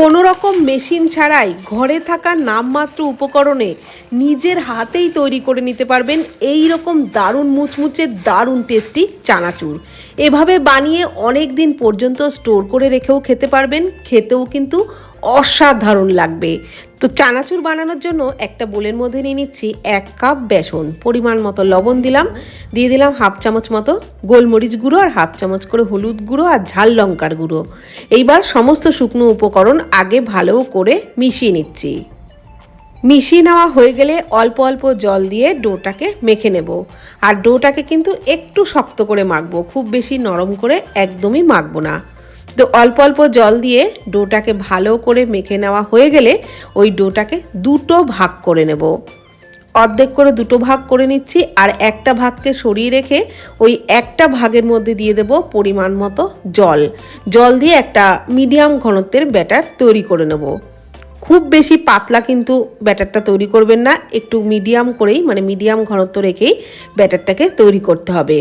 কোনো রকম মেশিন ছাড়াই ঘরে থাকা নামমাত্র উপকরণে নিজের হাতেই তৈরি করে নিতে পারবেন এই রকম দারুণ মুচমুচে দারুণ টেস্টি চানাচুর। এভাবে বানিয়ে অনেক দিন পর্যন্ত স্টোর করে রেখেও খেতে পারবেন, খেতেও কিন্তু অসাধারণ লাগবে। তো চানাচুর বানানোর জন্য একটা বোলের মধ্যে নিয়ে নিচ্ছি এক কাপ বেসন। পরিমাণ মতো লবণ দিলাম। দিয়ে দিলাম হাফ চামচ মতো গোলমরিচ গুঁড়ো আর হাফ চামচ করে হলুদ গুঁড়ো আর ঝাল লঙ্কার গুঁড়ো। এইবার সমস্ত শুকনো উপকরণ আগে ভালো করে মিশিয়ে নিচ্ছি। মিশিয়ে নেওয়া হয়ে গেলে অল্প অল্প জল দিয়ে ডোটাকে মেখে নেব। আর ডোটাকে কিন্তু একটু শক্ত করে মাখবো। খুব বেশি নরম করে একদমই মাখবো না। তো অল্প অল্প জল দিয়ে ডোটাকে ভালো করে মেখে নেওয়া হয়ে গেলে ওই ডোটাকে দুটো ভাগ করে নেব। অর্ধেক করে দুটো ভাগ করে নিচ্ছি আর একটা ভাগকে সরিয়ে রেখে ওই একটা ভাগের মধ্যে দিয়ে দেব পরিমাণ মতো জল। জল দিয়ে একটা মিডিয়াম ঘনত্বের ব্যাটার তৈরি করে নেব। খুব বেশি পাতলা কিন্তু ব্যাটারটা তৈরি করবেন না, একটু মিডিয়াম করেই মানে মিডিয়াম ঘনত্ব রেখেই ব্যাটারটাকে তৈরি করতে হবে।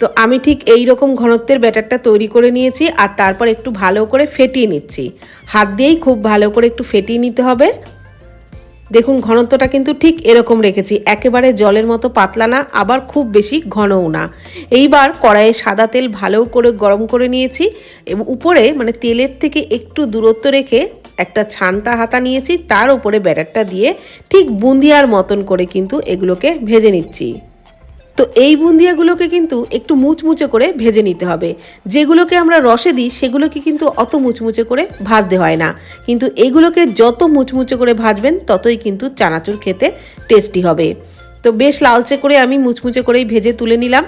তো আমি ঠিক এই রকম ঘনত্বের ব্যাটারটা তৈরি করে নিয়েছি আর তারপর একটু ভালো করে ফেটিয়ে নিচ্ছি। হাত দিয়েই খুব ভালো করে একটু ফেটিয়ে নিতে হবে। দেখুন, ঘনত্বটা কিন্তু ঠিক এরকম রেখেছি। একেবারে জলের মতো পাতলা না, আবার খুব বেশি ঘনও না। এইবার কড়াইয়ে সাদা তেল ভালো করে গরম করে নিয়েছি এবং উপরে মানে তেলের থেকে একটু দূরত্ব রেখে একটা ছান্তা হাতা নিয়েছি। তার উপরে ব্যাটারটা দিয়ে ঠিক বুন্দিয়ার মতন করে কিন্তু এগুলোকে ভেজে নিচ্ছি। তো এই বুন্দিয়াগুলোকে কিন্তু একটু মুচমুচে করে ভেজে নিতে হবে। যেগুলোকে আমরা রসে দিই, সেগুলোকে কিন্তু অত মুচমুচে করে ভাজতে হয় না। কিন্তু এগুলোকে যত মুচমুচে করে ভাজবেন, ততই কিন্তু চানাচুর খেতে টেস্টি হবে। তো বেশ লালচে করে আমি মুচমুচে করেই ভেজে তুলে নিলাম।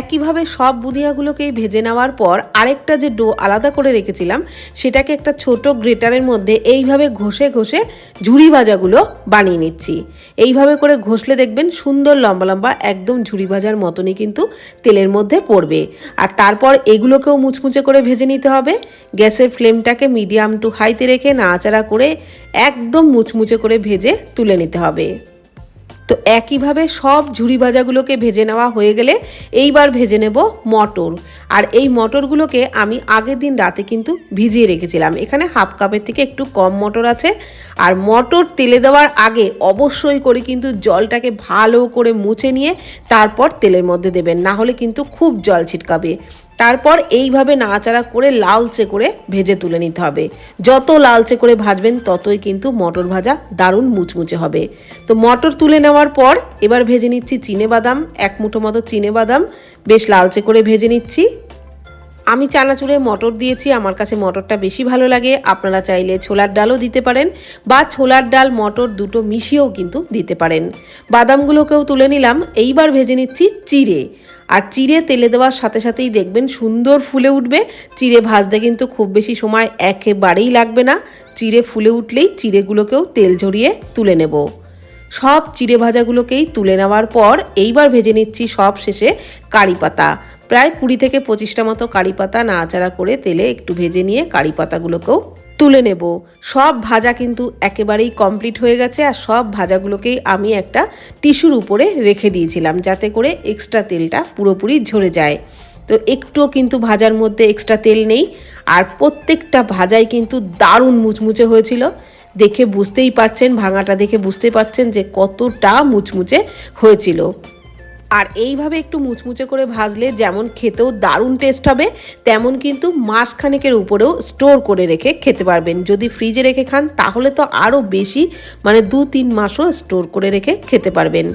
একইভাবে সব বুদিয়াগুলোকেই ভেজে নেওয়ার পর আরেকটা যে ডো আলাদা করে রেখেছিলাম, সেটাকে একটা ছোট গ্রেটারের মধ্যে এইভাবে ঘষে ঘষে ঝুড়ি ভাজাগুলো বানিয়ে নিচ্ছি। এইভাবে করে ঘষলে দেখবেন সুন্দর লম্বা লম্বা একদম ঝুড়ি ভাজার মতনই কিন্তু তেলের মধ্যে পড়বে। আর তারপর এগুলোকেও মুচমুচে করে ভেজে নিতে হবে। গ্যাসের ফ্লেমটাকে মিডিয়াম টু হাইতে রেখে নাড়াচাড়া করে একদম মুচমুচে করে ভেজে তুলে নিতে হবে। তো একইভাবে সব ঝুড়ি ভাজাগুলোকে ভেজে নেওয়া হয়ে গেলে এইবার ভেজে নেব মটর। আর এই মটরগুলোকে আমি আগের দিন রাতে কিন্তু ভিজিয়ে রেখেছিলাম। এখানে হাফ কাপের থেকে একটু কম মটর আছে। আর মটর তেলে দেওয়ার আগে অবশ্যই করে কিন্তু জলটাকে ভালো করে মুছে নিয়ে তারপর তেলের মধ্যে দেবেন। না হলে কিন্তু খুব জল ছিটকাবে। তারপর এইভাবে নাড়াচাড়া করে লালচে করে ভেজে তুলে নিতে হবে। যত লালচে করে ভাজবেন, ততই কিন্তু মটর ভাজা দারুণ মুচমুচে হবে। তো মটর তুলে নেওয়ার পর এবার ভেজে নিচ্ছি চিনে বাদাম, এক মুঠো মতো চিনে বাদাম। বেশ লালচে করে ভেজে নিচ্ছি। আমি চানাচুরে মটর দিয়েছি, আমার কাছে মটরটা বেশি ভালো লাগে। আপনারা চাইলে ছোলার ডালও দিতে পারেন বা ছোলার ডাল, মটর দুটো মিশিয়েও কিন্তু দিতে পারেন। বাদামগুলোকেও তুলে নিলাম। এইবার ভেজে নিচ্ছি চিড়ে। আর চিড়ে তেলে দেওয়ার সাথে সাথেই দেখবেন সুন্দর ফুলে উঠবে। চিড়ে ভাজতে কিন্তু খুব বেশি সময় একেবারেই লাগবে না। চিড়ে ফুলে উঠলেই চিড়েগুলোকেও তেল ঝরিয়ে তুলে নেব। সব চিড়ে ভাজাগুলোকেই তুলে নেওয়ার পর এইবার ভেজে নিচ্ছি সব শেষে কারি পাতা। প্রায় কুড়ি থেকে পঁচিশটা মতো কারি পাতা নাড়াচাড়া করে তেলে একটু ভেজে নিয়ে কারি পাতাগুলোকেও তুলে নেব। সব ভাজা কিন্তু একেবারেই কমপ্লিট হয়ে গেছে আর সব ভাজাগুলোকেই আমি একটা টিস্যুর উপরে রেখে দিয়েছিলাম যাতে করে এক্সট্রা তেলটা পুরোপুরি ঝরে যায়। তো একটুও কিন্তু ভাজার মধ্যে এক্সট্রা তেল নেই আর প্রত্যেকটা ভাজাই কিন্তু দারুণ মুচমুচে হয়েছিল। দেখে বুঝতেই পারছেন, ভাঙাটা দেখে বুঝতে পারছেন যে কতটা মুচমুচে হয়েছিল। আর এইভাবে একটু মুচমুচে করে ভাজলে যেমন খেতেও দারুণ টেস্ট হবে, তেমন কিন্তু মাসখানেকের উপরেও স্টোর করে রেখে খেতে পারবেন। যদি ফ্রিজে রেখে খান, তাহলে তো আরও বেশি মানে দু তিন মাসও স্টোর করে রেখে খেতে পারবেন।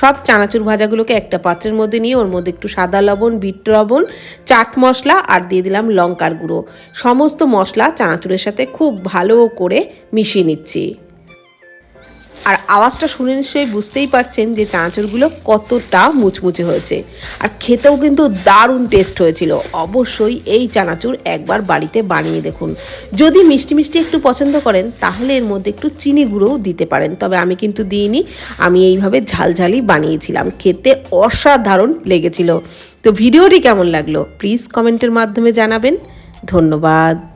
সব চানাচুর ভাজাগুলোকে একটা পাত্রের মধ্যে নিয়ে, ওর মধ্যে একটু সাদা লবণ, বিট লবণ, চাট মশলা আর দিয়ে দিলাম লঙ্কার গুঁড়ো। সমস্ত মশলা চানাচুরের সাথে খুব ভালো করে মিশিয়ে নিচ্ছি। আর আওয়াজটা শুনে নিশ্চয়ই বুঝতেই পারছেন যে চানাচুরগুলো কতটা মুচমুচে হয়েছে। আর খেতেও কিন্তু দারুণ টেস্ট হয়েছিল। অবশ্যই এই চানাচুর একবার বাড়িতে বানিয়ে দেখুন। যদি মিষ্টি মিষ্টি একটু পছন্দ করেন, তাহলে এর মধ্যে একটু চিনি গুঁড়োও দিতে পারেন। তবে আমি কিন্তু দিইনি। আমি এইভাবে ঝালঝালি বানিয়েছিলাম। খেতে অসাধারণ লেগেছিল। তো ভিডিওটি কেমন লাগল? প্লিজ কমেন্টের মাধ্যমে জানাবেন। ধন্যবাদ।